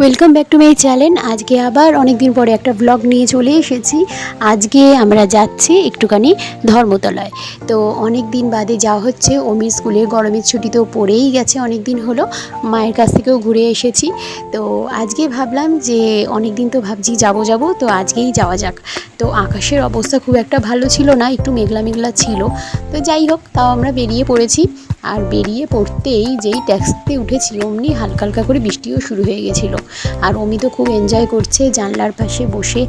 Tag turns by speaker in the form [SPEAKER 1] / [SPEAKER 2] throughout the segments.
[SPEAKER 1] Welcome back to my channel আজকে আবার অনেক দিন পরে একটা ব্লগ নিয়ে চলে এসেছি। আজকে আমরা যাচ্ছি একটুখানি ধর্মতলায়। তো অনেক দিন বাদে যাওয়া হচ্ছে। অমি স্কুলে গরমের ছুটি তো পড়েই গেছে অনেক দিন হলো মায়ের কাছ থেকেও ঘুরে এসেছি। তো আজকে ভাবলাম যে অনেক দিন তো ভাবছি যাব যাব, তো আজকেই যাওয়া যাক। তো আকাশের অবস্থা খুব একটা ভালো ছিল না, একটু মেঘলা মেঘলা ছিল। তো যাই হোক, তাও আমরা বেরিয়ে পড়েছি। আর বেরিয়ে পড়তেই যেই ট্যাক্সিতে উঠেছি অমনি হালকা হালকা করে বৃষ্টিও শুরু হয়ে গেছিল। আর অমি তো খুব এনজয় করছে, জানলার পাশে বসে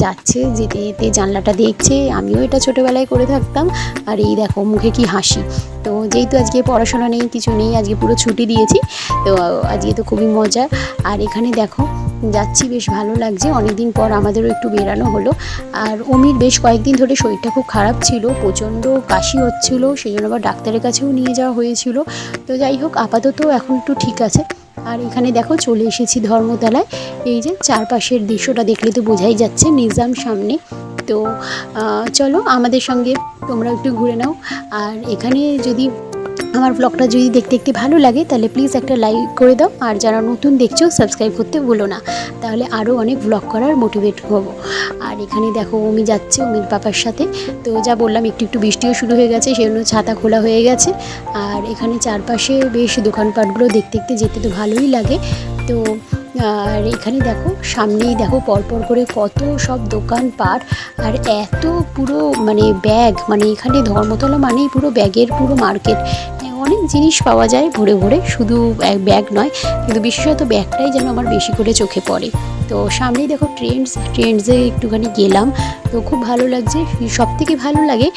[SPEAKER 1] যাচ্ছে, যেতে যেতে জানলাটা দেখছে, আমিও এটা ছোটোবেলায় করে থাকতাম, আর এই দেখো মুখে কি হাসি। তো যেহেতু আজকে পড়াশোনা নেই, কিছু নেই, আজকে পুরো ছুটি দিয়েছি, তো আজকে তো খুবই মজা আর এখানে দেখো যাচ্ছি, বেশ ভালো লাগছে। অনেকদিন পর আমাদেরও একটু বেরানো হলো। আর অমির বেশ কয়েকদিন ধরে শরীরটা খুব খারাপ ছিল, প্রচণ্ড কাশি হচ্ছিল সেই জন্য আবার ডাক্তারের কাছেও নিয়ে যাওয়া হয়েছিল। তো যাই হোক, আপাতত এখন একটু ঠিক আছে। আর এখানে দেখো, চলে এসেছি ধর্মতলায়। এই যে চারপাশের দৃশ্যটা দেখলে তো বোঝাই যাচ্ছে নিজাম সামনে। তো চলো আমাদের সঙ্গে তোমরা একটু ঘুরে নাও। আর এখানে যদি আমার ব্লগটা যদি দেখতে দেখতে ভালো লাগে, তাহলে প্লিজ একটা লাইক করে দাও। আর যারা নতুন দেখছ সাবস্ক্রাইব করতে ভুলো না। তাহলে আরও অনেক ব্লগ করার মোটিভেট হব। আর এখানে দেখো অমি যাচ্ছে অমির পাপার সাথে। তো যা বললাম, একটু একটু বৃষ্টিও শুরু হয়ে গেছে, সেই জন্য ছাতা খোলা হয়ে গেছে। আর এখানে চারপাশে বেশ দোকানপাটগুলো দেখতে দেখতে যেতে তো ভালোই লাগে। তো, আর এখানে দেখো, সামনেই দেখো, পরপর করে কত সব দোকান দোকানপাট। আর এত পুরো মানে ব্যাগ মানে এখানে ধর্মতলা মানেই পুরো ব্যাগের পুরো মার্কেট অনেক জিনিস পাওয়া যায় ভরে ভরে, শুধু ব্যাগ নয়, কিন্তু বিশেষত ব্যাগটাই যেন আমার বেশি করে চোখে পড়ে। তো সামনেই দেখো ট্রেন্ডস, ট্রেন্ডসে একটুখানি গেলাম। তো খুব ভালো লাগছে সব থেকে ভালো লাগে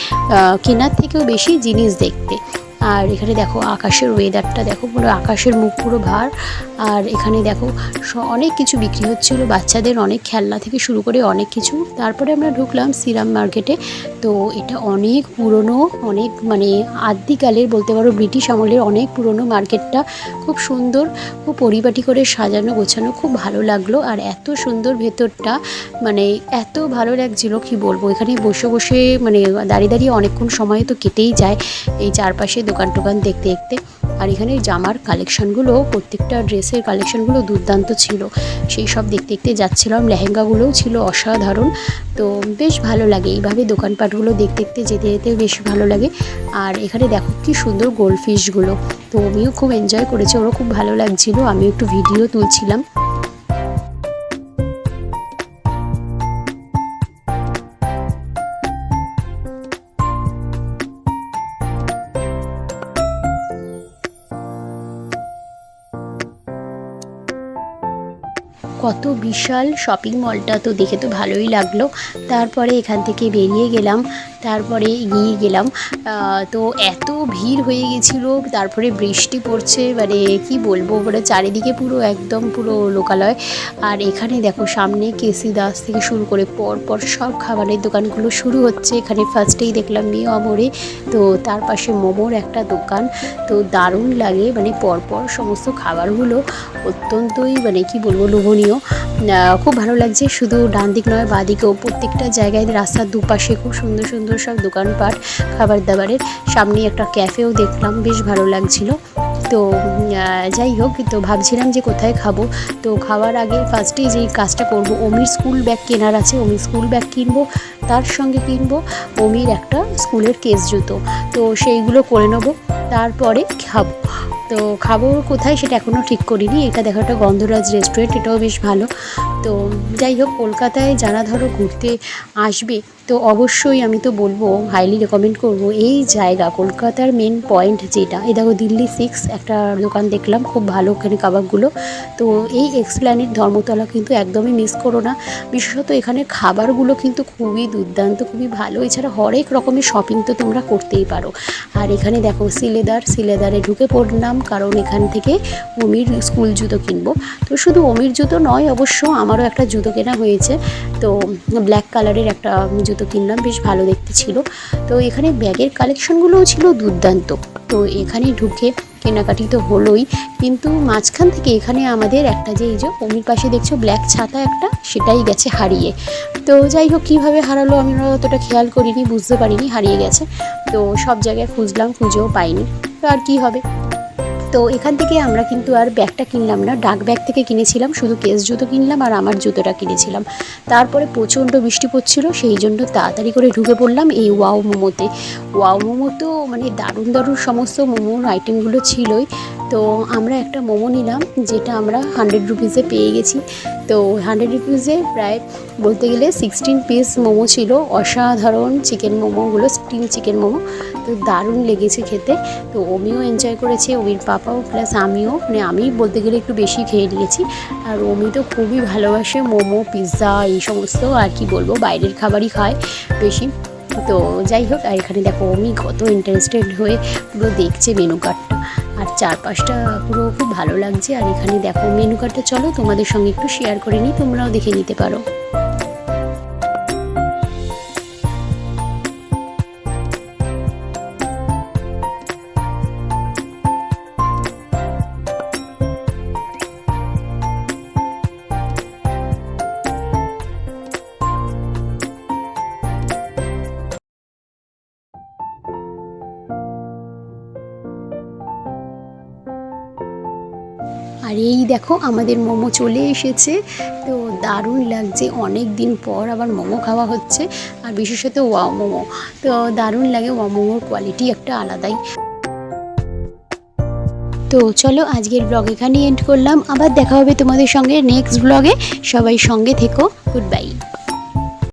[SPEAKER 1] কেনার থেকেও বেশি জিনিস দেখতে। আর এখানে দেখো আকাশের ওয়েদারটা দেখো পুরো আকাশের মুখ পুরো ভার আর এখানে দেখো অনেক কিছু বিক্রি হচ্ছিল, বাচ্চাদের অনেক খেলনা থেকে শুরু করে অনেক কিছু। তারপরে আমরা ঢুকলাম সিরাম মার্কেটে। তো এটা অনেক পুরনো, অনেক মানে আদ্যিকালের বলতে পারো ব্রিটিশ আমলের অনেক পুরনো মার্কেটটা। খুব সুন্দর, খুব পরিপাটি করে সাজানো, গোছানো, খুব ভালো লাগল। আর এত সুন্দর ভেতরটা মানে এত ভালো লাগছিল, কি বলব? এখানে বসে বসে মানে দাঁড়িয়ে দাঁড়িয়ে অনেকক্ষণ সময় তো কেটেই যায়। এই চারপাশে দোকান টোকান দেখতে দেখতে। আর এখানে জামার কালেকশনগুলো প্রত্যেকটা ড্রেসের কালেকশনগুলো দুর্দান্ত ছিল। সেই সব দেখতে দেখতে যাচ্ছিলাম। লেহেঙ্গাগুলোও ছিল অসাধারণ। তো বেশ ভালো লাগে। এইভাবে দোকানপাটগুলো দেখতে দেখতে যেতে যেতে বেশ ভালো লাগে। আর এখানে দেখো কি সুন্দর গোল্ড ফিশগুলো তো আমিও খুব এনজয় করেছি। ওরও খুব ভালো লাগছিল। আমিও একটু ভিডিও তুলছিলাম। কত বিশাল শপিং মলটা তো দেখে তো ভালোই লাগল। তারপরে এখান থেকে বেরিয়ে গেলাম, তারপরে এগিয়ে গেলাম। তো এত ভিড় হয়ে গেছিল, তারপরে বৃষ্টি পড়ছে মানে কি বলব মানে চারিদিকে পুরো একদম পুরো লোকালয়। আর এখানে দেখো, সামনে কেসি দাস থেকে শুরু করে পর পর সব খাবারের দোকানগুলো শুরু হচ্ছে। এখানে ফার্স্টেই দেখলাম মেয়ে অমরে তো তার পাশে মোমোর একটা দোকান। তো দারুণ লাগে মানে পরপর সমস্ত খাবারগুলো অত্যন্তই মানে কি বলব, লোভনীয়। আহ, খুব ভালো লাগছে। শুধু ডান দিক নয় বাঁ দিকেও প্রত্যেকটা জায়গায় রাস্তার দুপাশে খুব সুন্দর সুন্দর সব দোকানপাট খাবার দাবারের সামনে একটা ক্যাফেও দেখলাম বেশ ভালো লাগছিল। তো যাই হোক তো ভাবছিলাম যে কোথায় খাব। তো খাওয়ার আগে ফার্স্টেই যেই কাজটা করব অমির স্কুল ব্যাগ কেনার আছে। অমির স্কুল ব্যাগ কিনবো তার সঙ্গে কিনবো অমির একটা স্কুলের কেস জুতো। তো সেইগুলো করে নেব তারপরে খাব। তো খাব কোথায় সেটা এখনও ঠিক করিনি। এটা দেখো একটা গন্ধরাজ রেস্টুরেন্ট এটাও বেশ ভালো। তো যাই হোক, কলকাতায় যারা ধরো ঘুরতে আসবে তো অবশ্যই আমি তো বলব হাইলি রেকমেন্ড করব এই জায়গা, কলকাতার মেন পয়েন্ট যেটা। এই দেখো দিল্লি সিক্স একটা দোকান দেখলাম, খুব ভালো ওখানে কাবাবগুলো। তো এই এক্সপ্ল্যানেট ধর্মতলা কিন্তু একদমই মিস করো না। বিশেষত এখানে খাবারগুলো কিন্তু খুবই দুর্দান্ত, খুবই ভালো। এছাড়া হরেক রকমের শপিং তো তোমরা করতেই পারো। আর এখানে দেখো সিলেদার, সিলেদারে ঢুকে পড়লাম, কারণ এখান থেকে অমির স্কুল জুতো কিনবো। তো শুধু অমির জুতো নয়, অবশ্য আমারও একটা জুতো কেনা হয়েছে। তো ব্ল্যাক কালারের একটা জুতো কিনলাম বেশ ভালো দেখতে ছিল। তো এখানে ব্যাগের কালেকশনগুলোও ছিল দুর্দান্ত। তো এখানে ঢুকে কেনাকাটি তো হলোই। কিন্তু মাঝখান থেকে এখানে আমাদের একটা যে এই যে অমির পাশে দেখছ ব্ল্যাক ছাতা একটা, সেটাই গেছে হারিয়ে। তো যাই হোক, কীভাবে হারালো আমি অতটা খেয়াল করিনি, বুঝতে পারিনি, হারিয়ে গেছে। তো সব জায়গায় খুঁজলাম, খুঁজেও পাইনি। তো আর কি হবে? তো এখান থেকে আমরা কিন্তু আর ব্যাগটা কিনলাম না। ডাক ব্যাগ থেকে কিনেছিলাম, শুধু কেস জুতো কিনলাম আর আমার জুতোটা কিনেছিলাম। তারপরে প্রচণ্ড বৃষ্টি পড়ছিল, সেই জন্য তাড়াতাড়ি করে ঢুকে পড়লাম এই ওয়াও মোমোতে। ওয়াও মোমো তো মানে দারুণ দারুণ সমস্ত মোমোর আইটেমগুলো ছিলই। তো আমরা একটা মোমো নিলাম, যেটা আমরা হান্ড্রেড রুপিসে পেয়ে গেছি। তো হান্ড্রেড রুপিসে প্রায় বলতে গেলে সিক্সটিন পিস মোমো ছিল, অসাধারণ চিকেন মোমোগুলো স্টিম চিকেন মোমো। তো দারুণ লেগেছে খেতে। তো অমিও এনজয় করেছে, অমির পাপাও প্লাস আমিও মানে আমি বলতে গেলে একটু বেশি খেয়ে নিয়েছি। আর অমি তো খুবই ভালোবাসে মোমো পিৎজা এই সমস্ত, আর কি বলব, বাইরের খাবারই খায় বেশি। তো যাই হোক, আর এখানে দেখো অমি কত ইন্টারেস্টেড হয়ে পুরো দেখছে মেনু কার্ডটা আর চারপাশটা পুরো খুব ভালো লাগছে। আর এখানে দেখো, মেনু কার্ডটা চলো, তোমাদের সঙ্গে একটু শেয়ার করে নিই, তোমরাও দেখে নিতে পারো। আর এই দেখো আমাদের মোমো চলে এসেছে। তো দারুণ লাগছে অনেক দিন পর আবার মোমো খাওয়া হচ্ছে। আর বিশেষত ওয়া মোমো। তো দারুণ লাগে ওয়া মোমোর কোয়ালিটি একটা আলাদাই। তো চলো আজকের ব্লগ এখানেই এন্ড করলাম। আবার দেখা হবে তোমাদের সঙ্গে নেক্সট ব্লগে সবাই সঙ্গে থেকো। Good bye